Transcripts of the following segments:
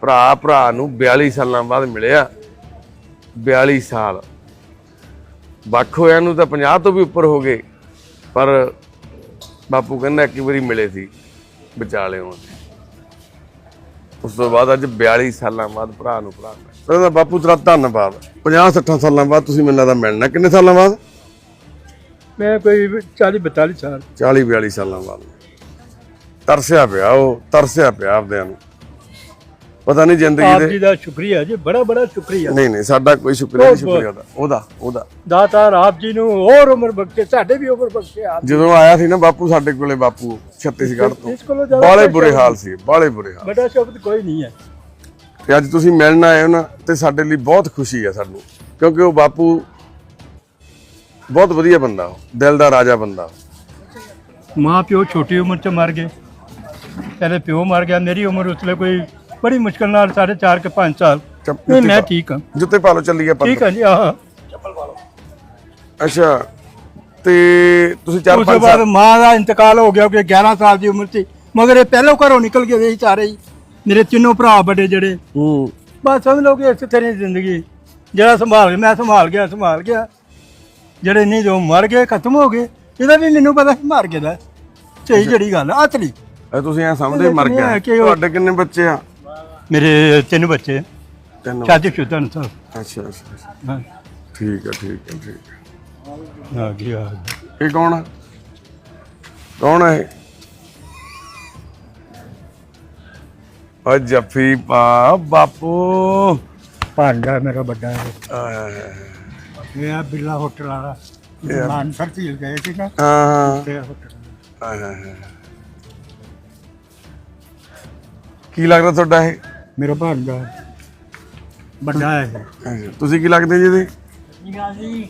ਭਰਾ ਭਰਾ ਨੂੰ 42 ਸਾਲਾਂ ਬਾਅਦ ਮਿਲਿਆ। 42 ਸਾਲ। ਵੱਖ ਹੋਇਆਂ ਨੂੰ ਤਾਂ 50 ਤੋਂ ਵੀ ਉੱਪਰ ਹੋ ਗਏ ਪਰ ਬਾਪੂ ਕਹਿੰਦਾ ਇੱਕ ਵਾਰੀ ਮਿਲੇ ਸੀ ਵਿਚਾਲੇ ਹੋਣ ਉਸ ਤੋਂ ਬਾਅਦ ਅੱਜ 42 ਸਾਲਾਂ ਬਾਅਦ ਭਰਾ ਨੂੰ ਭਰਾ ਮਿਲਿਆ। ਕਹਿੰਦਾ ਬਾਪੂ ਤੇਰਾ ਧੰਨਵਾਦ। 50 60 ਸਾਲਾਂ ਬਾਅਦ ਤੁਸੀਂ ਮੈਨੂੰ ਲੱਗਦਾ ਮਿਲਣਾ। ਕਿੰਨੇ ਸਾਲਾਂ ਬਾਅਦ? ਮੈਂ ਕੋਈ 40 42 ਸਾਲ। 40 42 ਸਾਲਾਂ ਬਾਅਦ। ਤਰਸਿਆ ਪਿਆ ਉਹ ਤਰਸਿਆ ਪਿਆ ਆਪਦਿਆਂ ਨੂੰ। ਪਤਾ ਨਹੀਂ ਜ਼ਿੰਦਗੀ ਆਪ ਦੇ ਜੀ ਦਾ ਸ਼ੁਕਰੀਆ ਜੀ ਬੜਾ ਬੜਾ ਸ਼ੁਕਰੀਆ। ਨਹੀਂ ਨਹੀਂ ਸਾਡਾ ਕੋਈ ਸ਼ੁਕਰੀਆ ਨਹੀਂ ਸ਼ੁਕਰੀਆ ਦਾ ਉਹਦਾ ਉਹਦਾ ਦਾਤਾਰ ਆਪ ਜੀ ਨੂੰ ਹੋਰ ਉਮਰ ਬਖਸ਼ੇ ਸਾਡੇ ਵੀ ਉਮਰ ਬਖਸ਼ੇ ਆਪ ਜਦੋਂ ਆਇਆ ਸੀ ਨਾ ਬਾਪੂ ਸਾਡੇ ਕੋਲੇ ਬਾਪੂ ਛੱਤੀਸਗੜ੍ਹ ਤੋਂ। ਇਸ ਕੋਲੋਂ ਜ਼ਿਆਦਾ ਬਾਲੇ ਬੁਰੇ ਹਾਲ ਸੀ ਬਾਲੇ ਬੁਰੇ ਹਾਲ ਬੜਾ ਸ਼ਬਦ ਕੋਈ ਨਹੀਂ ਹੈ। ਤੇ ਅੱਜ ਤੁਸੀਂ ਮਿਲਣ ਆਏ ਹੋ ਨਾ ਤੇ ਸਾਡੇ ਲਈ ਬਹੁਤ ਖੁਸ਼ੀ ਹੈ ਸਾਨੂੰ। ਕਿਉਂਕਿ ਉਹ ਬਾਪੂ ਬਹੁਤ ਵਧੀਆ ਬੰਦਾ ਉਹ ਦਿਲ ਦਾ ਰਾਜਾ ਬੰਦਾ ਉਹ। ਮਾਂ ਪਿਓ ਛੋਟੀ ਉਮਰ 'ਚ ਮਰ ਗਏ। ਪਹਿਲੇ ਪਿਓ ਮਰ ਗਿਆ ਮੇਰੀ ਉਮਰ ਉਸਲੇ ਕੋਈ ਬੜੀ ਮੁਸ਼ਕਲ ਨਾਲ ਸਾਢੇ ਚਾਰ ਕੇ 5 ਸਾਲ। ਚੱਪ- ਨਹੀਂ ਮੈਂ ਠੀਕ ਹਾਂ। ਜੁੱਤੇ ਪਾ ਲਓ ਚੱਲੀਏ ਆਪਾਂ। ਠੀਕ ਹਾਂ ਜੀ ਹਾਂ ਅੱਛਾ ਤੇ ਤੁਸੀਂ ਚਾਰ ਉਸ ਤੋਂ ਪੰਜ ਬਾਅਦ ਸਾਲ ਮਾਂ ਦਾ ਇੰਤਕਾਲ ਹੋ ਗਿਆ ਕਿ 11 ਸਾਲ ਦੀ ਉਮਰ 'ਚ ਮਗਰ ਇਹ ਪਹਿਲੋਂ ਘਰੋਂ ਨਿਕਲ ਗਏ ਸੀ ਸਾਰੇ ਹੀ। ਮੇਰੇ ਤਿੰਨੋਂ ਭਰਾ ਵੱਡੇ ਜਿਹੜੇ। ਹੂੰ। ਬਸ ਸਮਝ ਲਓ ਕਿ ਇਸ ਤਰ੍ਹਾਂ ਦੀ ਜ਼ਿੰਦਗੀ। ਜਿਹੜਾ ਸੰਭਾਲ ਗਿਆ ਮੈਂ ਸੰਭਾਲ ਗਿਆ ਸੰਭਾਲ ਗਿਆ। ਜਿਹੜੇ ਨਹੀਂ ਜੋ ਮਰ ਗਏ ਖਤਮ ਹੋ ਗਏ। ਇਹਦਾ ਵੀ ਮੈਨੂੰ ਪਤਾ ਸੀ ਮਰ ਗਿਆ ਦਾ। ਸਹੀ ਜਿਹੜੀ ਗੱਲ ਆ ਅਤਲੀ ਇਹ ਤੁਸੀਂ ਐ ਸਮਝਦੇ ਮਰ ਗਿਆ। ਹੈ ਕਿ ਉਹ- ਤੁਹਾਡੇ ਕਿੰਨੇ ਬੱਚੇ ਆ? ਮੇਰੇ ਤਿੰਨ ਬੱਚੇ। ਤਿੰਨ ਸ਼ਾਦੀ ਸ਼ੁਦਾ ਨੇ ਸਭ ਅੱਛਾ ਅੱਛਾ ਅੱਛਾ। ਹਾਂ। ਠੀਕ ਹੈ ਠੀਕ ਹੈ ਠੀਕ ਹੈ ਆ ਗਿਆ। ਇਹ ਕੌਣ ਆ? ਕੌਣ ਹੈ ਇਹ? ਓ ਜੱਫੀ ਪਾ ਬਾਪੂ। ਭਾਂਡਾ ਮੇਰਾ ਵੱਡਾ ਹੈ ਆਹ, ਇਹ ਆ ਬਿੱਲਾ ਹੋਟਲ ਵਾਲਾ। ਮਾਨਸਰ ਝੀਲ ਗਏ ਸੀ ਨਾ। ਹਾਂ ਤੇ ਹੋਟਲ ਆਹ, ਆਹ, ਆਹ। ਕੀ ਲੱਗਦਾ ਤੁਹਾਡਾ ਇਹ? ਮੇਰਾ ਭਾਂਡਾ ਵੱਡਾ ਹੈ। ਅੱਛਾ, ਤੁਸੀਂ ਕੀ ਲੱਗਦੇ ਜੀ ਇਹਦੇ? ਜੀ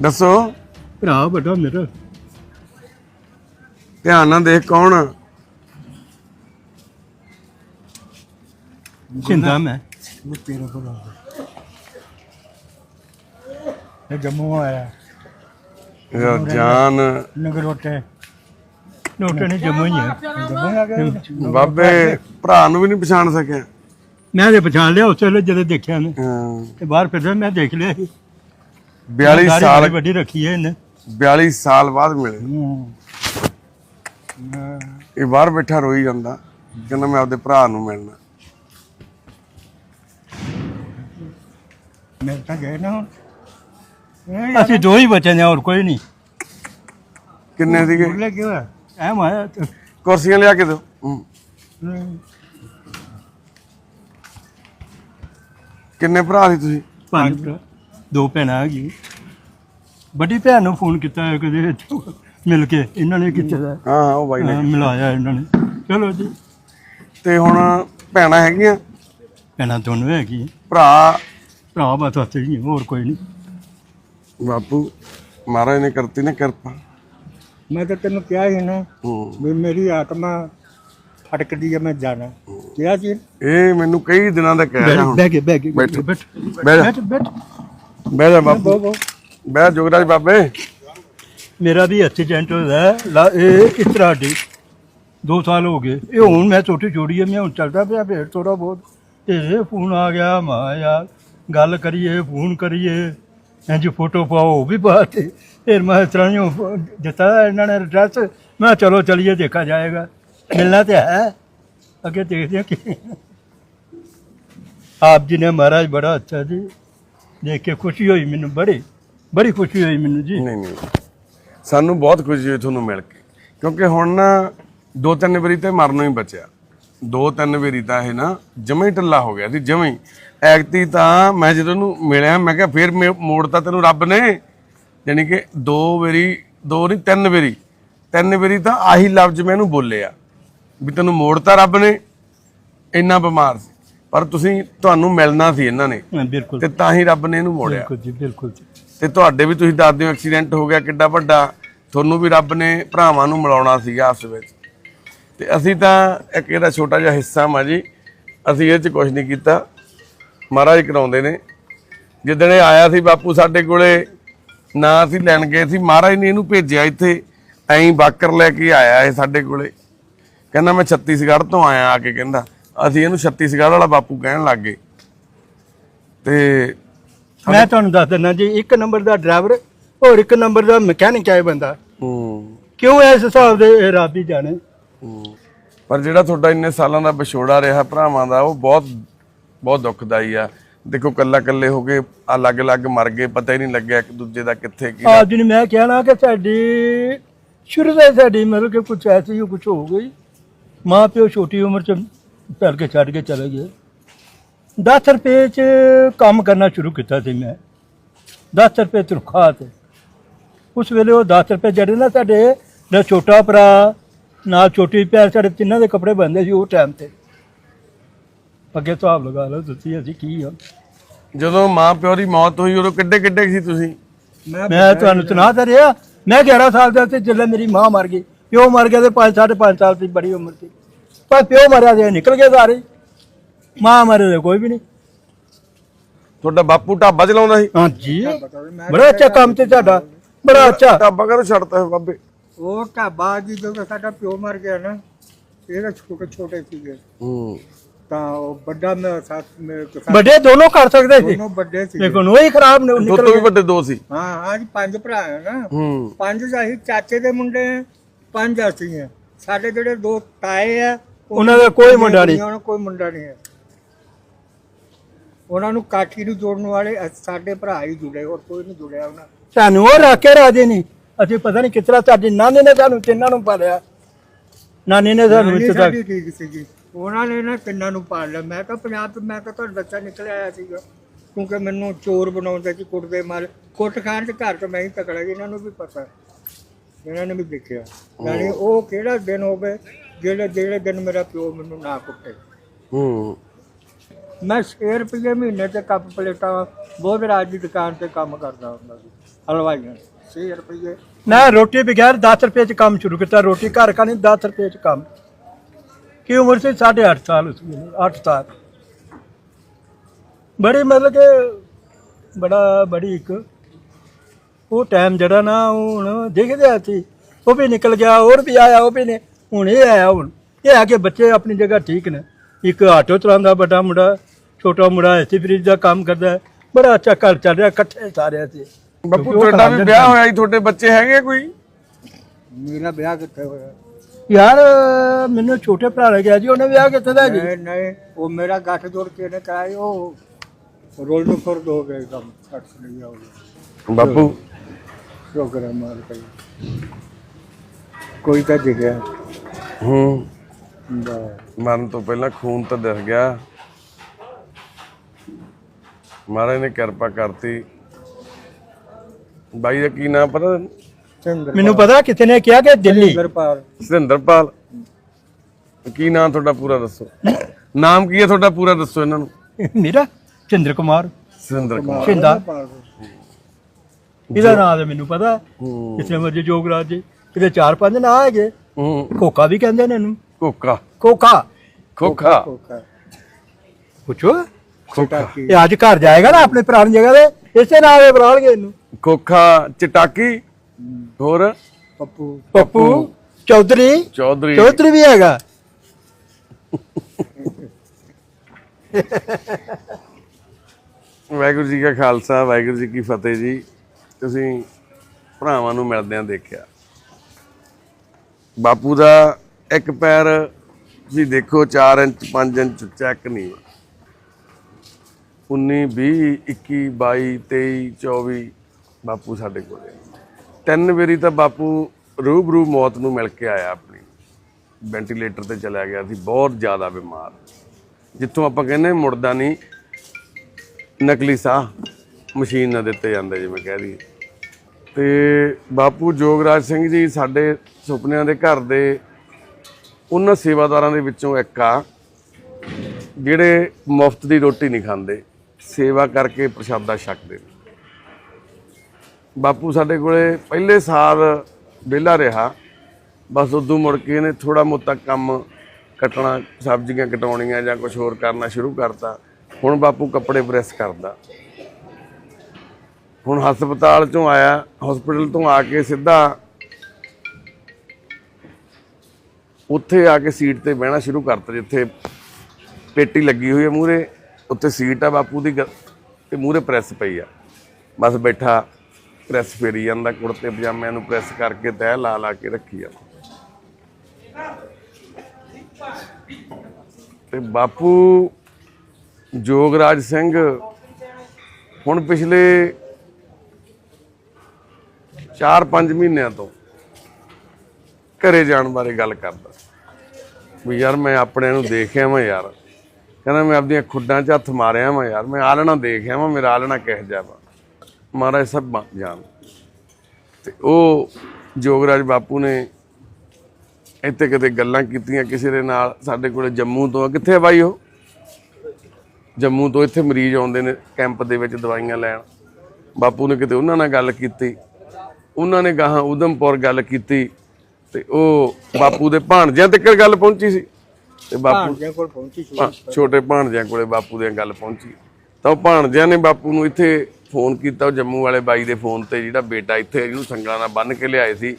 ਦੱਸੋ। ਭਰਾ ਵੱਡਾ ਮੇਰਾ। ਧਿਆਨ ਨਾਲ ਦੇਖ ਕੌਣ ਆ? ਸਿੰਦਾ ਮੈਂ। ਤੇਰੇ ਕੋਲ ਆ। ਗਿਆ। ਇਹ ਜੰਮੂ ਆਇਆ ਜਾਨ। ਨਗਰੋਟੇ ਨੋਟੇ ਨਹੀਂ ਜੰਮੂ ਹੀ ਆ ਬਾਬੇ ਭਰਾ ਨੂੰ ਵੀ ਨਹੀਂ ਪਛਾਣ ਸਕਿਆ। ਮੈਂ ਤੇ ਪਛਾਣ ਲਿਆ ਉਸ ਵੇਲੇ ਜਦੋਂ ਦੇਖਿਆ ਨੇ ਹਾਂ, ਤੇ ਬਾਹਰ ਫਿਰਦਾ ਮੈਂ ਦੇਖ ਲਿਆ ਸੀ। 42 ਦਾੜੀ ਸਾਲ ਬੜੀ ਵੱਡੀ ਰੱਖੀ ਹੈ ਇਹਨੇ। 42 ਸਾਲ ਬਾਅਦ ਮਿਲੇ। ਇਹ ਬਾਹਰ ਬੈਠਾ ਰੋਈ ਜਾਂਦਾ ਕਹਿੰਦਾ ਮੈਂ ਆਪਦੇ ਭਰਾ ਨੂੰ ਮਿਲਣਾ। ਮੇਰੇ ਤਾਂ ਗਏ ਨਾ ਹੁਣ। ਅਸੀਂ ਦੋ ਹੀ ਬਚੇ ਨੇ ਹੋਰ ਕੋਈ ਨਹੀਂ। ਕਿੰਨੇ ਸੀਗੇ? ਬੋਲੇ ਕਿਉਂ ਹੈ ਐ ਮਾਇਆ ਕੁਰਸੀਆਂ ਲਿਆ ਕੇ ਦਿਓ। ਹੂੰ। ਕਿੰਨੇ ਭਰਾ ਸੀ ਤੁਸੀਂ? ਪੰਜ ਭਰਾ, ਦੋ ਭੈਣਾਂ ਹੈਗੀ ਵੱਡੀ ਭੈਣ ਨੂੰ ਫੋਨ ਕੀਤਾ ਕਦੇ ਮਿਲ ਕੇ। ਇਹਨਾਂ ਨੇ ਕੀਤਾ ਦਾ? ਹਾਂ ਹਾਂ, ਉਹ ਬਾਈ ਨੇ ਹਾਂ, ਮਿਲਾਇਆ ਇਹਨਾਂ ਨੇ। ਚਲੋ ਜੀ। ਤੇ ਹੁਣ ਭੈਣਾਂ ਹੈਗੀਆਂ? ਭੈਣਾਂ ਦੋਨੋਂ ਹੈਗੀ ਭਰਾ? ਭਰਾ ਬਸ ਉੱਥੇ ਹੀ ਹੈ, ਹੋਰ ਕੋਈ ਨਹੀਂ। ਬਾਪੂ ਮਹਾਰਾਜ ਨੇ ਕਰਤੀ ਨਾ ਕਿਰਪਾ। ਮੈਂ ਤਾਂ ਤੈਨੂੰ ਕਿਹਾ ਸੀ ਨਾ ਹੂੰ। ਵੀ ਮੇਰੀ ਆਤਮਾ ਫਟਕਦੀ ਹੈ ਮੈਂ ਜਾਣਾ। ਕਿਹਾ ਸੀ? ਇਹ ਮੈਨੂੰ ਕਈ ਦਿਨਾਂ ਦਾ ਕਹਿ ਰਿਹਾ ਹੁਣ। ਬਹਿ ਕੇ ਬਹਿ ਕੇ ਬੈਠੋ। ਬੈਠ। ਬਹਿ ਜਾ। ਬੈਠ ਬੈਠ। ਬਹਿ ਜਾ ਬਾਪੂ। ਬਹਿ ਜੋਗਰਾਜ ਬਾਬੇ। ਮੇਰਾ ਵੀ ਐਕਸੀਡੈਂਟ ਹੋਇਆ ਹੈ। ਲਾ- ਇਹ ਇਸ ਤਰ੍ਹਾਂ ਦੀ? 2 ਸਾਲ ਹੋ ਗਏ। ਇਹ ਹੁਣ ਮੈਂ ਛੋਟੀ ਛੋੜੀ ਹੈ ਮੈਂ ਹੁਣ ਚੱਲਦਾ ਪਿਆ ਫੇਰ ਥੋੜਾ ਬਹੁਤ। ਤੇ ਫੋਨ ਆ ਗਿਆ ਮਾ ਯਾਰ ਗੱਲ ਕਰੀਏ ਫੋਨ ਕਰੀਏ। ਇੰਜ ਫੋਟੋ ਪਾਓ ਉਹ ਵੀ ਬਾਤ ਫਿਰ ਮੈਂ ਇਸ ਤਰ੍ਹਾਂ ਹੀ ਦਿੱਤਾ ਇਹਨਾਂ ਨੇ ਐਡਰੈਸ ਮੈਂ ਕਿਹਾ ਚਲੋ ਚਲੀਏ ਦੇਖਾ ਜਾਏਗਾ। ਮਿਲਣਾ ਤੇ ਹੈ। ਅੱਗੇ ਦੇਖਦੇ ਹਾਂ ਕਿ ਆਪ ਜੀ ਨੇ ਮਹਾਰਾਜ ਬੜਾ ਅੱਛਾ ਜੀ, ਦੇਖ ਕੇ ਖੁਸ਼ੀ ਹੋਈ ਮੈਨੂੰ, ਬੜੀ ਬੜੀ ਖੁਸ਼ੀ ਹੋਈ ਮੈਨੂੰ ਜੀ। ਨਹੀਂ ਨਹੀਂ। ਸਾਨੂੰ ਬਹੁਤ ਖੁਸ਼ੀ ਹੋਈ ਤੁਹਾਨੂੰ ਮਿਲ ਕੇ। ਕਿਉਂਕਿ ਹੁਣ ਨਾ ਦੋ ਤਿੰਨ ਵਾਰੀ ਤੇ ਮਰਨੋਂ ਹੀ ਬਚਿਆ। ਦੋ ਤਿੰਨ ਵਾਰੀ ਤਾਂ ਇਹ ਨਾ ਜਮੇ ਟੱਲਾ ਹੋ ਗਿਆ ਸੀ, ਜਮੇ ਐਕਤੀ ਤਾਂ ਮੈਂ ਜਦੋਂ ਨੂੰ ਮਿਲਿਆ, ਮੈਂ ਕਿਹਾ ਫੇਰ ਮੇ- ਮੋੜਤਾ ਤੈਨੂੰ ਰੱਬ ਨੇ। ਯਾਨੀ ਕਿ ਦੋ ਵਾਰੀ ਦੋ ਨਹੀਂ ਤਿੰਨ ਵਾਰੀ। ਤਿੰਨ ਵਾਰੀ ਤਾਂ ਆਹੀ ਲਫ਼ਜ਼ ਮੈਂ ਇਹਨੂੰ ਬੋਲਿਆ ਵੀ ਤੈਨੂੰ ਮੋੜਤਾ ਰੱਬ ਨੇ ਇੰਨਾ ਬਿਮਾਰ ਸੀ। ਪਰ ਤੁਸੀਂ ਤੁਹਾਨੂੰ ਮਿਲਣਾ ਸੀ ਇਹਨਾਂ ਨੇ। ਬਿਲਕੁਲ। ਤੇ ਤਾਂ ਹੀ ਰੱਬ ਨੇ ਇਹਨੂੰ ਮੋੜਿਆ। ਬਿਲਕੁਲ ਜੀ ਬਿਲਕੁਲ ਜੀ। ਤੇ ਤੁਹਾਡੇ ਵੀ ਤੁਸੀਂ ਦੱਸਦੇ ਹੋ ਐਕਸੀਡੈਂਟ ਹੋ ਗਿਆ ਕਿੱਡਾ ਵੱਡਾ। ਤੁਹਾਨੂੰ ਵੀ ਰੱਬ ਨੇ ਭਰਾਵਾਂ ਨੂੰ ਮਿਲਾਉਣਾ ਸੀਗਾ ਆਪਸ ਵਿੱਚ। ਤੇ ਅਸੀਂ ਤਾਂ ਇੱਕ ਇਹਦਾ ਛੋਟਾ ਜਿਹਾ ਹਿੱਸਾ ਮਾ ਜੀ। ਅਸੀਂ ਇਹ ਚ ਕੁਝ ਨਹੀਂ ਕੀਤਾ। ਮਹਾਰਾਜ ਕਰਾਉਂਦੇ ਨੇ। ਜਿੱਦਣ ਇਹ ਆਇਆ ਸੀ ਬਾਪੂ ਸਾਡੇ ਕੋਲੇ ਨਾ ਅਸੀਂ ਲੈਣ ਗਏ ਸੀ ਮਹਾਰਾਜ ਨੇ ਇਹਨੂੰ ਭੇਜਿਆ ਇੱਥੇ। ਐਂ ਬਾਕਰ ਲੈ ਕੇ ਆਇਆ ਇਹ ਸਾਡੇ ਕੋਲੇ। ਕਹਿੰਦਾ ਮੈਂ ਛੱਤੀਸਗੜ੍ਹ ਤੋਂ ਆਇਆ ਆ ਕੇ ਕਹਿੰਦਾ। ਅਸੀਂ ਇਹਨੂੰ ਛੱਤੀਸਗੜ੍ਹ ਵਾਲਾ ਬਾਪੂ ਕਹਿਣ ਲੱਗ ਗਏ। ਤੇ ਮੈਂ ਤੁਹਾਨੂੰ ਦੱਸ ਦਿੰਦਾ ਜੀ ਇੱਕ ਨੰਬਰ ਦਾ ਡਰਾਈਵਰ ਔਰ ਇੱਕ ਨੰਬਰ ਦਾ ਮਕੈਨਿਕ ਹੈ ਬੰਦਾ। ਹੂੰ। ਕਿਉਂ ਇਸ ਹਿਸਾਬ ਦੇ ਰੱਬ ਜਾਣੇ? ਹੂੰ। ਪਰ ਜਿਹੜਾ ਤੁਹਾਡਾ ਇੰਨੇ ਸਾਲਾਂ ਦਾ ਵਿਛੋੜਾ ਰਿਹਾ ਭਰਾਵਾਂ ਦਾ ਉਹ ਬਹੁਤ ਬਹੁਤ ਦੁਖਦਾਈ ਆ। ਦੇਖੋ ਕੱਲਾ ਕੱਲੇ ਹੋ ਗਏ ਅਲੱਗ-ਅਲੱਗ ਮਰ ਗਏ, ਪਤਾ ਹੀ ਨਹੀਂ ਲੱਗਿਆ ਇੱਕ ਦੂਜੇ ਦਾ ਕਿੱਥੇ ਕੀ ਆਪ ਜੀ ਨੇ ਮੈਂ ਕਿਹਾ ਨਾ ਕਿ ਸਾਡੀ ਸ਼ੁਰੂ ਤੋਂ ਹੀ ਸਾਡੀ ਮਤਲਬ ਕਿ ਕੁਝ ਐਸੀ ਕੁਝ ਹੋ ਗਈ। ਮਾਂ ਪਿਓ ਛੋਟੀ ਉਮਰ ਚ ਭਰ ਕੇ ਛੱਡ ਕੇ ਚਲੇ ਗਏ। 10 ਰੁਪਏ ਚ ਕੰਮ ਕਰਨਾ ਸ਼ੁਰੂ ਕੀਤਾ ਸੀ ਮੈਂ। 10 ਰੁਪਏ ਤਨਖਾਹ ਤੇ। ਉਸ ਵੇਲੇ ਉਹ 10 ਰੁਪਏ ਜਿਹੜੇ ਨਾ ਸਾਡੇ, ਨਾ ਛੋਟਾ ਭਰਾ ਨਾਲ ਛੋਟੀ ਭੈਣ, ਸਾਡੇ ਤਿੰਨਾਂ ਦੇ ਕੱਪੜੇ ਬੰਦੇ ਸੀ ਉਹ ਟਾਈਮ ਤੇ। ਅੱਗੇ ਹਿਸਾਬ ਲਗਾ ਲਓ ਤੁਸੀਂ ਅਸੀਂ ਕੀ ਆ। ਜਦੋਂ ਮਾਂ ਪਿਓ ਦੀ ਮੌਤ ਹੋਈ ਉਦੋਂ ਕਿੱਡੇ ਕਿੱਡੇ ਸੀ ਤੁਸੀਂ? ਮੈਂ ਤੁਹਾਨੂੰ ਸੁਣਾ ਤਾਂ ਰਿਹਾ ਮੈਂ 11 ਸਾਲ ਦਾ ਸੀ ਜਦੋਂ ਮੇਰੀ ਮਾਂ ਮਰ ਗਈ। ਪਿਓ ਮਰ ਗਿਆ ਤੇ 5 5.5 ਸਾਲ ਦੀ ਬੜੀ ਉਮਰ ਸੀ। ਪਰ ਪਿਓ ਮਰਿਆ ਤੇ ਨਿਕਲ ਗਏ ਸਾਰੇ ਮਾਂ ਮਰੇ ਤੇ ਕੋਈ ਵੀ ਨਹੀਂ। ਤੁਹਾਡਾ ਬਾਪੂ ਢਾਬਾ ਚਲਾਉਂਦਾ ਸੀ? ਹਾਂਜੀ। ਬੜਾ ਅੱਛਾ ਕੰਮ ਤੇ ਤੁਹਾਡਾ। ਬੜਾ ਅੱਛਾ। ਢਾਬਾ ਕਦੋਂ ਛੱਡਤਾ ਹੈ ਬਾਬੇ? ਉਹ ਢਾਬਾ ਜੀ ਜਦੋਂ ਸਾਡਾ ਪਿਓ ਮਰ ਗਿਆ ਨਾ ਇਹਦਾ ਛੋਟੇ ਛੋਟੇ ਸੀਗੇ। ਹੂੰ। ਤਾਂ ਉਹ ਵੱਡਾ ਸਾਥ ਮੇਰੇ ਤੋਂ ਸਾਥ ਵੱਡੇ ਦੋਨੋਂ ਕਰ ਸਕਦੇ ਸੀ। ਦੋਨੋਂ ਵੱਡੇ ਸੀ। ਲੇਕਿਨ ਉਹ ਹੀ ਖਰਾਬ ਨੇ- ਦੋ ਨਿਕਲ ਤੋਂ ਵੀ ਗਏ। ਵੱਡੇ ਦੋ ਸੀ। ਹਾਂ ਹਾਂ ਜੀ ਪੰਜ ਭਰਾ ਹੈ ਨਾ। ਹੂੰ। ਪੰਜ ਅਸੀਂ ਚਾਚੇ ਦੇ ਮੁੰਡੇ ਹਾਂ, ਪੰਜ ਅਸੀਂ ਹਾਂ। ਸਾਡੇ ਜਿਹੜੇ ਦੋ ਤਾਏ ਆ ਉਹ- ਉਹਨਾਂ ਦਾ ਕੋਈ ਮੁੰਡਾ ਨਹੀਂ। ਉਹਨਾਂ ਦਾ ਕੋਈ ਮੁੰਡਾ ਨਹੀਂ ਹੈ। ਉਹਨਾਂ ਨੂੰ ਕਾਠੀ ਨੂੰ ਜੋੜਨ ਵਾਲੇ ਅਸ- ਸਾਡੇ ਭਰਾ ਹੀ ਜੁੜੇ ਹੋਰ ਕੋਈ ਨਹੀਂ ਜੁੜਿਆ ਉਹਨਾਂ ਸਾਨੂੰ ਉਹ ਰੱਖ ਕੇ ਰਾਜੇ ਨਹੀਂ। ਅਸੀਂ ਪਤਾ ਨਹੀਂ ਕਿਸ ਤਰ੍ਹਾਂ ਸਾਡੀ ਨਾਨੀ ਨੇ ਸਾਨੂੰ ਤਿੰਨਾਂ ਨੂੰ ਪਾਲਿਆ। ਨਾਨੀ ਨੇ ਸਾਨੂੰ ਨਾਨੀ ਇੱਥੇ ਤੱਕ ਸਾਡੀ ਠੀਕ ਸੀਗੀ। ਉਹਨਾਂ ਨੇ ਨਾ ਕਿੰਨਾਂ ਨੂੰ ਪਾਲ ਲਿਆ। ਮੈਂ ਤਾਂ ਪੰਜਾਬ ਤੋਂ ਮੈਂ ਤਾਂ ਤੁਹਾਡਾ ਬੱਚਾ ਨਿਕਲ ਆਇਆ ਸੀਗਾ। ਕਿਉਂਕਿ ਮੈਨੂੰ ਚੋਰ ਬਣਾਉਂਦੇ ਸੀ ਕੁੱਟਦੇ ਮਾਰ। ਕੁੱਟ ਖਾਣ ਦੇ ਘਰ ਤੋਂ ਮੈਂ ਹੀ ਤਕੜਾ ਜੀ ਇਹਨਾਂ ਨੂੰ ਵੀ ਪਤਾ। ਇਹਨਾਂ ਨੇ ਵੀ ਦੇਖਿਆ। ਯਾਨੀ ਉਹ ਕਿਹੜਾ ਦਿਨ ਹੋਵੇ ਜਿਹੜੇ ਜਿਹੜੇ ਦਿਨ ਮੇਰਾ ਪਿਓ ਮੈਨੂੰ ਨਾ ਕੁੱਟੇ। ਹੂੰ। ਮੈਂ 6 ਰੁਪਏ ਮਹੀਨੇ ਤੇ ਕੱਪ ਪਲੇਟਾਂ ਬਹੁਤ ਰਾਜ ਦੀ ਦੁਕਾਨ ਤੇ ਕੰਮ ਕਰਦਾ ਹੁੰਦਾ ਸੀ ਹਲਵਾਈਆਂ 6 ਰੁਪਏ ਮੈਂ ਰੋਟੀ ਬਗੈਰ 10 ਰੁਪਏ ਚ ਕੰਮ ਸ਼ੁਰੂ ਕੀਤਾ। ਰੋਟੀ ਘਰ ਕਾ ਨਹੀਂ 10 ਰੁਪਏ ਚ ਕੰਮ। ਕੀ ਉਮਰ ਸੀ? 8.5 ਸਾਲ ਉਸ ਵੇਲੇ 8 ਸਾਲ। ਬੜੀ ਮਤਲਬ ਕਿ ਬੜਾ ਬੜੀ ਇੱਕ ਉਹ ਟਾਈਮ ਜਿਹੜਾ ਨਾ ਉਹ ਹੁਣ ਦੇਖਦੇ ਆ ਸੀ ਉਹ ਵੀ ਨਿਕਲ ਗਿਆ ਹੋਰ ਵੀ ਆਇਆ ਉਹ ਵੀ ਨੇ। ਹੁਣ ਇਹ ਆਇਆ ਹੁਣ। ਇਹ ਆ ਕੇ ਬੱਚੇ ਆਪਣੀ ਜਗ੍ਹਾ ਠੀਕ ਨੇ। ਇੱਕ ਆਟੋ ਚਲਾਉਂਦਾ ਵੱਡਾ ਮੁੰਡਾ ਛੋਟਾ ਮੁੰਡਾ ਐਸੀ ਫ੍ਰਿਜ ਦਾ ਕੰਮ ਕਰਦਾ। ਬੜਾ ਅੱਛਾ ਘਰ ਚੱਲ ਰਿਹਾ ਇਕੱਠੇ ਸਾਰੇ ਅਸੀਂ ਬਾਪੂ ਤੁਹਾਡਾ ਵੀ ਵਿਆਹ ਹੋਇਆ ਜੀ ਤੁਹਾਡੇ ਬੱਚੇ ਹੈਗੇ ਕੋਈ? ਮੇਰਾ ਵਿਆਹ ਕਿੱਥੇ ਹੋਇਆ? ਯਾਰ ਮੈਨੂੰ ਛੋਟੇ ਭਰਾ ਨੇ ਕਿਹਾ ਜੀ ਉਹਨੇ ਵਿਆਹ ਕਿੱਥੇ ਦਾ ਜੀ? ਨਹੀਂ ਨਹੀਂ ਉਹ ਮੇਰਾ ਗੱਠ ਜੋੜ ਕੇ ਨੇ ਕਰਾਈ ਉਹ ਰੋਲ ਨੂੰ ਫਰਦ ਹੋ ਗਏ ਕੰਮ ਸੱਟ ਨਹੀਂ ਹੋ ਗਿਆ ਬਾਪੂ ਪ੍ਰੋਗਰਾਮ ਮਾਰ ਕੇ ਕੋਈ ਤਾਂ ਦਿਖਿਆ ਹੂੰ। ਮਰਨ ਤੋਂ ਪਹਿਲਾਂ ਖੂਨ ਤਾਂ ਦਿਖ ਗਿਆ। ਮਹਾਰਾਜ ਨੇ ਕਿਰਪਾ ਕਰਤੀ। ਬਾਈ ਦਾ ਕੀ ਨਾਮ ਪਤਾ? ਮੈਨੂੰ ਪਤਾ ਕਿਸੇ ਨੇ ਕਿਹਾ ਕਿ ਦਿੱਲੀ। ਸਰਿੰਦਰਪਾਲ ਕੀ ਨਾਮ ਤੁਹਾਡਾ ਪੂਰਾ ਦੱਸੋ? ਨਾਮ ਕੀ ਹੈ ਤੁਹਾਡਾ ਪੂਰਾ ਦੱਸੋ ਇਹਨਾਂ ਨੂੰ? ਮੇਰਾ ਚੰਦਰ ਕੁਮਾਰ। ਸਰਿੰਦਰ ਕੁਮਾਰ। ਸ਼ਿੰਦਾ। ਇਹਦਾ ਨਾਮ ਹੈ ਮੈਨੂੰ ਪਤਾ। ਕਿਸੇ ਮਰਜ਼ੀ ਜੋਗਰਾਜ ਜੀ। ਕਿਤੇ ਚਾਰ ਪੰਜ ਨਾਂ ਹੈਗੇ। ਹੂੰ। ਕੋਕਾ ਵੀ ਕਹਿੰਦੇ ਨੇ ਇਹਨੂੰ। ਕੋਕਾ ਕੋਕਾ ਖੋਖਾ। ਕੋਕਾ ਪੁੱਛੋ। ਖੋਖਾ ਇਹ ਅੱਜ ਘਰ ਜਾਏਗਾ ਨਾ ਆਪਣੇ ਪੁਰਾਣੀ ਜਗ੍ਹਾ ਤੇ। ਇਸੇ ਨਾਮ ਦੇ ਬਰਾਲਗੇ ਇਹਨੂੰ। ਖੋਖਾ ਚਟਾਕੀ। ਹੋਰ? ਪੱਪੂ। ਪੱਪੂ। ਚੌਧਰੀ। ਚੌਧਰੀ। ਚੌਧਰੀ ਵੀ ਹੈਗਾ। ਵਾਹਿਗੁਰੂ ਜੀ ਕਾ ਖਾਲਸਾ ਵਾਹਿਗੁਰੂ ਜੀ ਕੀ ਫਤਿਹ ਜੀ। ਤੁਸੀਂ ਭਰਾਵਾਂ ਨੂੰ ਮਿਲਦਿਆਂ ਦੇਖਿਆ। ਬਾਪੂ ਦਾ ਇੱਕ ਪੈਰ ਤੁਸੀਂ ਦੇਖੋ 4 ਇੰਚ 5 ਇੰਚ ਚੈੱਕ ਨਹੀਂ 19 20 21 22 23 24 ਬਾਪੂ ਸਾਡੇ ਕੋਲੇ। ਤਿੰਨ ਵਾਰੀ ਤਾਂ ਬਾਪੂ ਰੂਬਰੂ ਮੌਤ ਨੂੰ ਮਿਲ ਕੇ ਆਇਆ ਆਪਣੀ। ਵੈਂਟੀਲੇਟਰ ਤੇ ਚਲਾ ਗਿਆ ਸੀ, ਬਹੁਤ ਜ਼ਿਆਦਾ ਬਿਮਾਰ। ਜਿੱਥੋਂ ਆਪਾਂ ਕਹਿੰਦੇ ਮੁੜਦਾ ਨਹੀਂ, ਨਕਲੀ ਸਾਹ ਮਸ਼ੀਨ ਨਾਲ ਦਿੱਤੇ ਜਾਂਦੇ ਜਿਵੇਂ ਕਹਿ ਦਈਏ। ਤੇ ਬਾਪੂ ਜੋਗਰਾਜ ਸਿੰਘ ਜੀ ਸਾਡੇ ਸੁਪਨਿਆਂ ਦੇ ਘਰ ਦੇ ਉਹਨਾਂ ਸੇਵਾਦਾਰਾਂ ਦੇ ਵਿੱਚੋਂ ਇੱਕ ਆ, ਜਿਹੜੇ ਮੁਫਤ ਦੀ ਰੋਟੀ ਨਹੀਂ ਖਾਂਦੇ, ਸੇਵਾ ਕਰਕੇ ਪ੍ਰਸ਼ਾਦਾ ਛਕਦੇ ਨੇ। ਬਾਪੂ ਸਾਡੇ ਕੋਲੇ ਪਹਿਲੇ ਸਾਲ ਵਿਹਲਾ ਰਿਹਾ। ਬਸ ਉਦੋਂ ਮੁੜ ਕੇ ਇਹਨੇ ਥੋੜਾ ਮੋਤਾ ਕੰਮ ਕੱਟਣਾ, ਸਬਜ਼ੀਆਂ ਕਟਾਉਣੀਆਂ ਜਾਂ ਕੁਝ ਹੋਰ ਕਰਨਾ ਸ਼ੁਰੂ ਕਰਤਾ। ਹੁਣ ਬਾਪੂ ਕੱਪੜੇ ਪ੍ਰੈਸ ਕਰਦਾ। ਹੁਣ ਹਸਪਤਾਲ ਚੋਂ ਆਇਆ ਹਸਪੀਟਲ ਤੋਂ ਆ ਕੇ ਸਿੱਧਾ ਉੱਥੇ ਆ ਕੇ ਸੀਟ ਤੇ ਬਹਿਣਾ ਸ਼ੁਰੂ ਕਰਤਾ, ਜਿੱਥੇ ਪੇਟੀ ਲੱਗੀ ਹੋਈ ਹੈ ਮੂਰੇ ਉੱਤੇ ਸੀਟ ਆ ਬਾਪੂ ਦੀ ਗ- ਤੇ ਮੂਰੇ ਪ੍ਰੈਸ ਪਈ ਆ। ਬਸ ਬੈਠਾ ਪ੍ਰੈਸ ਫੇਰੀ ਜਾਂਦਾ, ਕੁੜਤੇ ਪਜਾਮਿਆਂ ਨੂੰ ਪ੍ਰੈਸ ਕਰਕੇ ਤਹਿ ਲਾ ਲਾ ਕੇ ਰੱਖੀ ਆ। ਤੇ ਬਾਪੂ ਜੋਗਰਾਜ ਸਿੰਘ ਹੁਣ ਪਿਛਲੇ 4-5 ਮਹੀਨਿਆਂ ਤੋਂ ਘਰੇ ਜਾਣ ਬਾਰੇ ਗੱਲ ਕਰਦਾ ਵੀ ਯਾਰ ਮੈਂ ਆਪਣੇ ਨੂੰ ਦੇਖਿਆ ਮੈਂ ਯਾਰ। ਕਹਿੰਦਾ ਮੈਂ ਆਪਣੀਆਂ ਖੁੱਡਾਂ 'ਚ ਹੱਥ ਮਾਰਿਆ ਮੈਂ ਯਾਰ। ਮੈਂ ਆਲਣਾ ਦੇਖਿਆ ਮੈਂ ਮੇਰਾ ਆਲਣਾ ਕਿਹ ਜਾ ਵਾ। ਮਹਾਰਾਜ ਸਭ ਜਾਣ। ਤੇ ਉਹ ਜੋਗਰਾਜ ਬਾਪੂ ਨੇ ਇੱਥੇ ਕਿਤੇ ਗੱਲਾਂ ਕੀਤੀਆਂ ਕਿਸੇ ਦੇ ਨਾਲ ਸਾਡੇ ਕੋਲੇ ਜੰਮੂ ਤੋਂ। ਕਿੱਥੇ ਬਾਈ ਉਹ? ਜੰਮੂ ਤੋਂ ਇੱਥੇ ਮਰੀਜ਼ ਆਉਂਦੇ ਨੇ ਕੈਂਪ ਦੇ ਵਿੱਚ ਦਵਾਈਆਂ ਲੈਣ। ਬਾਪੂ ਨੇ ਕਿਤੇ ਉਹਨਾਂ ਨਾਲ ਗੱਲ ਕੀਤੀ। ਉਹਨਾਂ ਨੇ ਗਾਹਾਂ ਉਦਮਪੁਰ ਗੱਲ ਕੀਤੀ ਤੇ ਉਹ ਬਾਪੂ ਦੇ ਭਾਣਜਿਆਂ ਤੱਕ ਗੱਲ ਪਹੁੰਚੀ ਸੀ। ਤੇ ਬਾਪੂ ਕੋਲ ਪਹੁੰਚੀ ਛੋਟੇ ਭਾਣਜਿਆਂ ਕੋਲੇ ਬਾਪੂ ਦੀ ਗੱਲ ਪਹੁੰਚੀ। ਤਾਂ ਉਹ ਭਾਣਜਿਆਂ ਨੇ ਬਾਪੂ ਨੂੰ ਇੱਥੇ ਫੋਨ ਕੀਤਾ ਉਹ ਜੰਮੂ ਵਾਲੇ ਬਾਈ ਦੇ ਫੋਨ ਤੇ ਜਿਹੜਾ ਬੇਟਾ ਇੱਥੇ ਜਿਹਨੂੰ ਸੰਗਲਾਂ ਨਾਲ ਬੰਨ ਕੇ ਲਿਆਏ ਸੀ,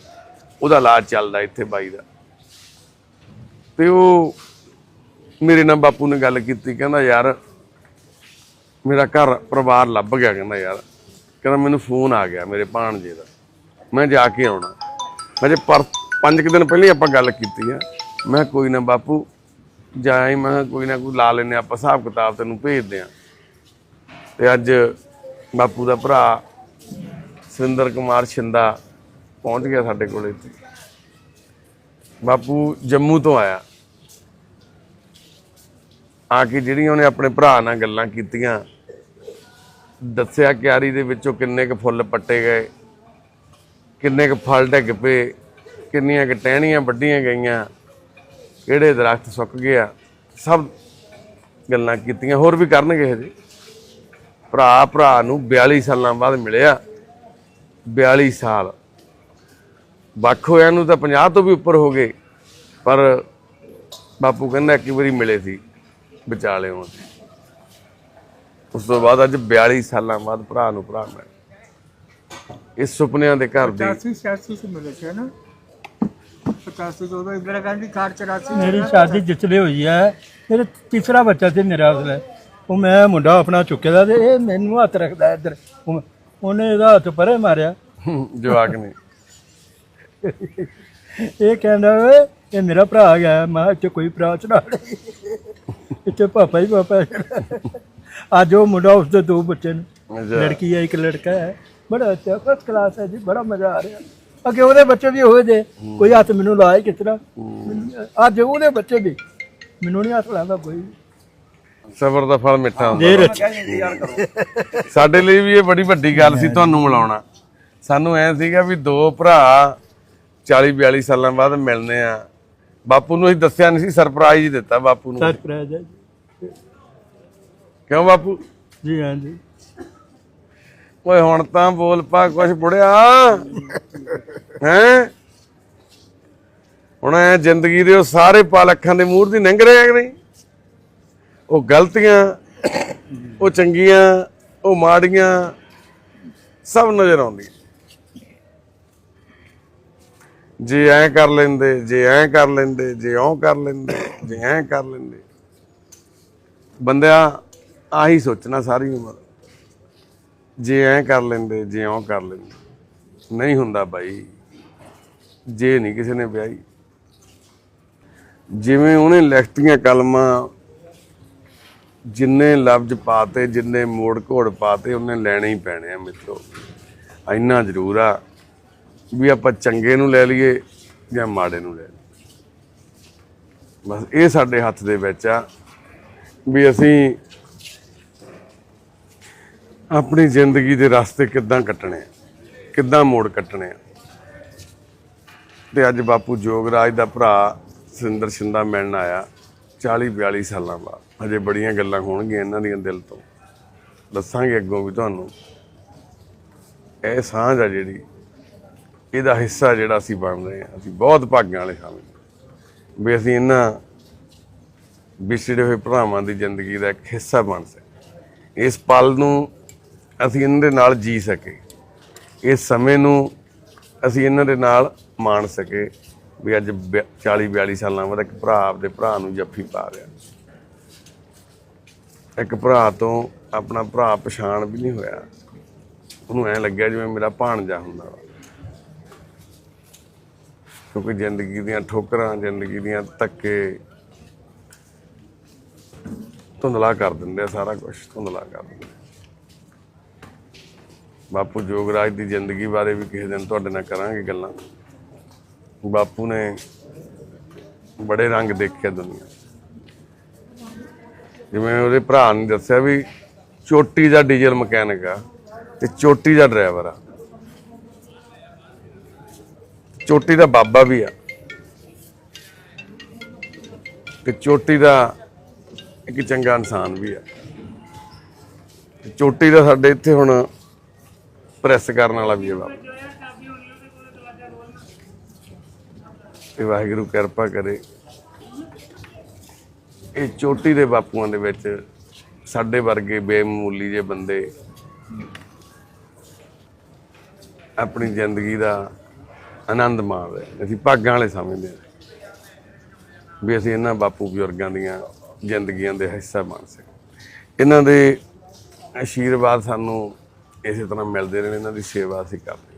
ਉਹਦਾ ਇਲਾਜ ਚੱਲਦਾ ਇੱਥੇ ਬਾਈ ਦਾ। ਤੇ ਉਹ ਮੇਰੇ ਨਾਲ ਬਾਪੂ ਨੇ ਗੱਲ ਕੀਤੀ, ਕਹਿੰਦਾ ਯਾਰ ਮੇਰਾ ਘਰ ਪਰਿਵਾਰ ਲੱਭ ਗਿਆ, ਕਹਿੰਦਾ ਯਾਰ। ਕਹਿੰਦਾ ਮੈਨੂੰ ਫੋਨ ਆ ਗਿਆ ਮੇਰੇ ਭਾਣਜੇ ਦਾ। ਮੈਂ ਜਾ ਕੇ ਆਉਣਾ। ਮੈਂ ਜੇ ਪਰ ਪੰਜ ਕੁ ਦਿਨ ਪਹਿਲਾਂ ਹੀ ਆਪਾਂ ਗੱਲ ਕੀਤੀ ਆ। ਮੈਂ ਕਿਹਾ ਕੋਈ ਨਾ ਬਾਪੂ ਜਾਈ ਮੈਂ ਕੋਈ ਨਾ ਕੋਈ ਲਾ ਲੈਨੇ ਆਪਾਂ ਹਿਸਾਬ ਕਿਤਾਬ ਤੈਨੂੰ ਭੇਜਦੇ ਆ ਤੇ ਅੱਜ ਬਾਪੂ ਦਾ ਭਰਾ, ਸੁਰਿੰਦਰ ਕੁਮਾਰ ਛਿੰਦਾ ਪਹੁੰਚ ਗਿਆ ਸਾਡੇ ਕੋਲ ਇੱਥੇ। ਬਾਪੂ ਜੰਮੂ ਤੋਂ ਆਇਆ। ਆ ਕੇ ਜਿਹੜੀਆਂ ਉਹਨੇ ਆਪਣੇ ਭਰਾ ਨਾਲ ਗੱਲਾਂ ਕੀਤੀਆਂ, ਦੱਸਿਆ ਕਿਆਰੀ ਦੇ ਵਿੱਚੋਂ ਕਿੰਨੇ ਕੁ ਫੁੱਲ ਪੱਟੇ ਗਏ, ਕਿੰਨੇ ਕੁ ਫਲ ਡਿੱਗ ਪਏ, ਕਿੰਨੀਆਂ ਕੁ ਟਹਿਣੀਆਂ ਵੱਡੀਆਂ ਗਈਆਂ, ਕਿਹੜੇ ਦਰਖਤ ਸੁੱਕ ਗਿਆ, ਸਭ ਗੱਲਾਂ ਕੀਤੀਆਂ। ਹੋਰ ਵੀ ਕਰਨਗੇ ਹਜੇ? ਭਰਾ ਭਰਾ ਨੂੰ 42 ਸਾਲਾਂ ਬਾਅਦ ਮਿਲਿਆ। 42 ਸਾਲ। ਵੱਖ ਹੋਇਆਂ ਨੂੰ ਤਾਂ 50 ਤੋਂ ਵੀ ਉੱਪਰ ਹੋ ਗਏ ਪਰ ਬਾਪੂ ਕਹਿੰਦਾ ਇੱਕ ਵਾਰੀ ਮਿਲੇ ਸੀ ਵਿਚਾਲੇ ਹੋਂ ਉਸ ਤੋਂ ਬਾਅਦ ਅੱਜ 42 ਸਾਲਾਂ ਬਾਅਦ ਭਰਾ ਨੂੰ ਭਰਾ ਮਿਲਿਆ ਇਸ ਸੁਪਨਿਆਂ ਦੇ ਘਰ ਦੀ 85 86 ਤੋਂ ਮਿਲੇ ਸੀ ਨਾ 85 ਤੋਂ ਉਹਦਾ ਇੰਦਰਾ ਗਾਂਧੀ ਕਾਰ 84 ਮੇਰੀ ਸ਼ਾਦੀ ਜਿੱਤਲੇ ਹੋਈ ਹੈ ਮੇਰਾ ਤੀਸਰਾ ਬੱਚਾ ਸੀ ਨਿਰਾਸ਼ ਹੈ ਉਹ ਮੈਂ ਮੁੰਡਾ ਆਪਣਾ ਚੁੱਕਿਆ ਦਾ ਤੇ ਇਹ ਮੈਨੂੰ ਹੱਥ ਰੱਖਦਾ ਇੱਧਰ। ਉਹ- ਉਹਨੇ ਇਹਦਾ ਹੱਥ ਪਰੇ ਮਾਰਿਆ। ਜਵਾਕ ਨੇ। ਇਹ ਕਹਿੰਦਾ ਓਏ ਇਹ ਮੇਰਾ ਭਰਾ ਗਿਆ ਮੈਂ ਕਿਹਾ ਇੱਥੇ ਕੋਈ ਭਰਾ ਚੜਾ ਨਹੀਂ ਇੱਥੇ ਪਾਪਾ ਹੀ ਪਾਪਾ ਹੈ। ਅੱਜ ਉਹ ਮੁੰਡਾ ਉਸਦੇ ਦੋ ਬੱਚੇ ਨੇ। ਅੱਛਾ। ਲੜਕੀ ਹੈ ਇੱਕ ਲੜਕਾ ਹੈ। ਬੜਾ ਅੱਛਾ ਫਸਟ ਕਲਾਸ ਹੈ ਜੀ ਬੜਾ ਮਜ਼ਾ ਆ ਰਿਹਾ। ਅੱਗੇ ਉਹਦੇ ਬੱਚੇ ਵੀ ਹੋਏ ਜੇ। ਕੋਈ ਹੱਥ ਮੈਨੂੰ ਲਾਏ ਕਿਸ ਤਰ੍ਹਾਂ ਅੱਜ ਉਹਦੇ ਬੱਚੇ ਵੀ। ਮੈਨੂੰ ਨਹੀਂ ਹੱਥ ਲਾਉਂਦਾ ਕੋਈ ਸਬਰ ਦਾ ਫਲ ਮਿੱਠਾ ਹੁੰਦਾ ਸਾਡੇ ਲਈ ਵੀ ਇਹ ਬੜੀ ਵੱਡੀ ਗੱਲ ਸੀ ਤੁਹਾਨੂੰ ਮਿਲਾਉਣਾ। ਸਾਨੂੰ ਐ ਸੀਗਾ ਵੀ ਦੋ ਭਰਾ 40 42 ਸਾਲਾਂ ਬਾਅਦ ਮਿਲਨੇ ਆ। ਬਾਪੂ ਨੂੰ ਅਸੀਂ ਦੱਸਿਆ ਨਹੀਂ ਸੀ ਸਰਪ੍ਰਾਈਜ਼ ਦਿੱਤਾ ਬਾਪੂ ਨੂੰ। ਸਰਪ੍ਰਾਈਜ਼ ਹੈ। ਕਿਉਂ ਬਾਪੂ? ਜੀ ਹਾਂ ਜੀ। ਓਏ ਹੁਣ ਤਾਂ ਬੋਲ ਪਾ ਕੁਛ ਬੁੜਿਆ। ਹੈ? ਹੁਣ ਐ ਜ਼ਿੰਦਗੀ ਦੇ ਉਹ ਸਾਰੇ ਪਲ ਅੱਖਾਂ ਦੇ ਮੂਹਰ ਦੀ ਲੰਘ ਰਹੇ ਆ ਕਿ ਨਹੀਂ? ਉਹ ਗਲਤੀਆਂ, ਉਹ ਚੰਗੀਆਂ, ਉਹ ਮਾੜੀਆਂ, ਸਭ ਨਜ਼ਰ ਆਉਂਦੀਆਂ ਜੇ ਐ ਕਰ ਲੈਂਦੇ, ਜੇ ਐ ਕਰ ਲੈਂਦੇ, ਜੇ ਉਹ ਕਰ ਲੈਂਦੇ, ਜੇ ਐ ਕਰ ਲੈਂਦੇ। ਬੰਦਿਆ, ਆਹੀ ਸੋਚਣਾ ਸਾਰੀ ਉਮਰ। ਜੇ ਐ ਕਰ ਲੈਂਦੇ, ਜੇ ਉਹ ਕਰ ਲੈਂਦੇ। ਨਹੀਂ ਹੁੰਦਾ ਬਾਈ। ਜੇ ਨਹੀਂ ਕਿਸੇ ਨੇ ਵਿਆਹੀ। ਜਿਵੇਂ ਉਹਨੇ ਲਿਖਤੀਆਂ ਕਲਮਾਂ ਜਿੰਨੇ ਲਫ਼ਜ਼ ਪਾਤੇ, ਜਿੰਨੇ ਮੋੜ ਘੋੜ ਪਾਤੇ, ਉਹਨੇ ਲੈਣੇ ਹੀ ਪੈਣੇ ਆ ਮਿੱਤਰੋ। ਇੰਨਾ ਜ਼ਰੂਰ ਆ ਵੀ ਆਪਾਂ ਚੰਗੇ ਨੂੰ ਲੈ ਲਈਏ ਜਾਂ ਮਾੜੇ ਨੂੰ ਲੈ ਲਈਏ। ਬਸ ਇਹ ਸਾਡੇ ਹੱਥ ਦੇ ਵਿੱਚ ਆ ਵੀ ਅਸੀਂ ਆਪਣੀ ਜ਼ਿੰਦਗੀ ਦੇ ਰਸਤੇ ਕਿੱਦਾਂ ਕੱਟਣੇ ਆ, ਕਿੱਦਾਂ ਮੋੜ ਕੱਟਣੇ ਆ। ਤੇ ਅੱਜ ਬਾਪੂ ਜੋਗਰਾਜ ਦਾ ਭਰਾ ਸਿੰਦਰ ਸ਼ਿੰਦਾ ਮਿਲਣ ਆਇਆ। 40 42 ਸਾਲਾਂ ਬਾਅਦ। ਅਜੇ ਬੜੀਆਂ ਗੱਲਾਂ ਹੋਣਗੀਆਂ ਇਹਨਾਂ ਦੀਆਂ ਦਿਲ ਤੋਂ। ਦੱਸਾਂਗੇ ਅੱਗੋਂ ਵੀ ਤੁਹਾਨੂੰ। ਇਹ ਸਾਂਝ ਆ ਜਿਹੜੀ, ਇਹਦਾ ਹਿੱਸਾ ਜਿਹੜਾ ਅਸੀਂ ਬਣ ਰਹੇ ਹਾਂ। ਅਸੀਂ ਬਹੁਤ ਭਾਗਾਂ ਵਾਲੇ ਹਾਂ। ਵੀ ਅਸੀਂ ਇਹਨਾਂ ਵਿਛੜੇ ਹੋਏ ਭਰਾਵਾਂ ਦੀ ਜ਼ਿੰਦਗੀ ਦਾ ਇੱਕ ਹਿੱਸਾ ਬਣ ਸਕੇ ਇਸ ਪਲ ਨੂੰ ਅਸੀਂ ਇਹਨਾਂ ਦੇ ਨਾਲ ਜੀ ਸਕੇ ਇਸ ਸਮੇਂ ਨੂੰ ਅਸੀਂ ਇਹਨਾਂ ਦੇ ਨਾਲ ਮਾਣ ਸਕੇ ਵੀ ਅੱਜ 40 42 ਸਾਲਾਂ ਬਾਅਦ ਇੱਕ ਭਰਾ ਆਪਦੇ ਭਰਾ ਨੂੰ ਜੱਫੀ ਪਾ ਰਿਹਾ। ਇੱਕ ਭਰਾ ਤੋਂ ਆਪਣਾ ਭਰਾ ਪਛਾਣ ਵੀ ਨਹੀਂ ਹੋਇਆ। ਉਹਨੂੰ ਐ ਲੱਗਿਆ ਜਿਵੇਂ ਮੇਰਾ ਭਾਣਜਾ ਹੁੰਦਾ ਵਾ। ਕਿਉਂਕਿ ਜ਼ਿੰਦਗੀ ਦੀਆਂ ਠੋਕਰਾਂ, ਜ਼ਿੰਦਗੀ ਦੀਆਂ ਧੱਕੇ ਧੁੰਦਲਾ ਕਰ ਦਿੰਦੇ ਆ ਸਾਰਾ ਕੁਝ ਧੁੰਦਲਾ ਕਰ ਦਿੰਦੇ ਆ। ਬਾਪੂ ਜੋਗਰਾਜ ਦੀ ਜ਼ਿੰਦਗੀ ਬਾਰੇ ਵੀ ਕਿਸੇ ਦਿਨ ਤੁਹਾਡੇ ਨਾਲ ਕਰਾਂਗੇ ਗੱਲਾਂ। ਬਾਪੂ ਨੇ ਬੜੇ ਰੰਗ ਦੇਖਿਆ ਦੁਨੀਆ। ਜਿਵੇਂ ਉਹਦੇ ਭਰਾ ਨੇ ਦੱਸਿਆ ਵੀ ਚੋਟੀ ਦਾ ਡੀਜ਼ਲ ਮਕੈਨਿਕ ਆ ਤੇ ਚੋਟੀ ਦਾ ਡਰਾਈਵਰ ਆ। ਚੋਟੀ ਦਾ ਬਾਬਾ ਵੀ ਆ। ਤੇ ਚੋਟੀ ਦਾ ਇੱਕ ਚੰਗਾ ਇਨਸਾਨ ਵੀ ਆ। ਚੋਟੀ ਦਾ ਸਾਡੇ ਇੱਥੇ ਹੁਣ ਪ੍ਰੈਸ ਕਰਨ ਵਾਲਾ ਵੀ ਹੈ ਬਾਬਾ। ਤੇ ਵਾਹਿਗੁਰੂ ਕਿਰਪਾ ਕਰੇ। ਇਹ ਚੋਟੀ ਦੇ ਬਾਪੂਆਂ ਦੇ ਵਿੱਚ ਸਾਡੇ ਵਰਗੇ ਬੇਮੂਲੀ ਜੇ ਬੰਦੇ ਆਪਣੀ ਜ਼ਿੰਦਗੀ ਦਾ ਆਨੰਦ ਮਾਣ ਰਹੇ ਅਸੀਂ ਭਾਗਾਂ ਵਾਲੇ ਸਮਝਦੇ ਹਾਂ ਵੀ ਅਸੀਂ ਇਹਨਾਂ ਬਾਪੂ ਬਜ਼ੁਰਗਾਂ ਦੀਆਂ ਜ਼ਿੰਦਗੀਆਂ ਦੇ ਹਿੱਸਾ ਬਣ ਸਕੇ ਇਹਨਾਂ ਦੇ ਆਸ਼ੀਰਵਾਦ ਸਾਨੂੰ ਇਸੇ ਤਰ੍ਹਾਂ ਮਿਲਦੇ ਰਹਿਣ, ਇਹਨਾਂ ਦੀ ਸੇਵਾ ਅਸੀਂ ਕਰਦੇ ਹਾਂ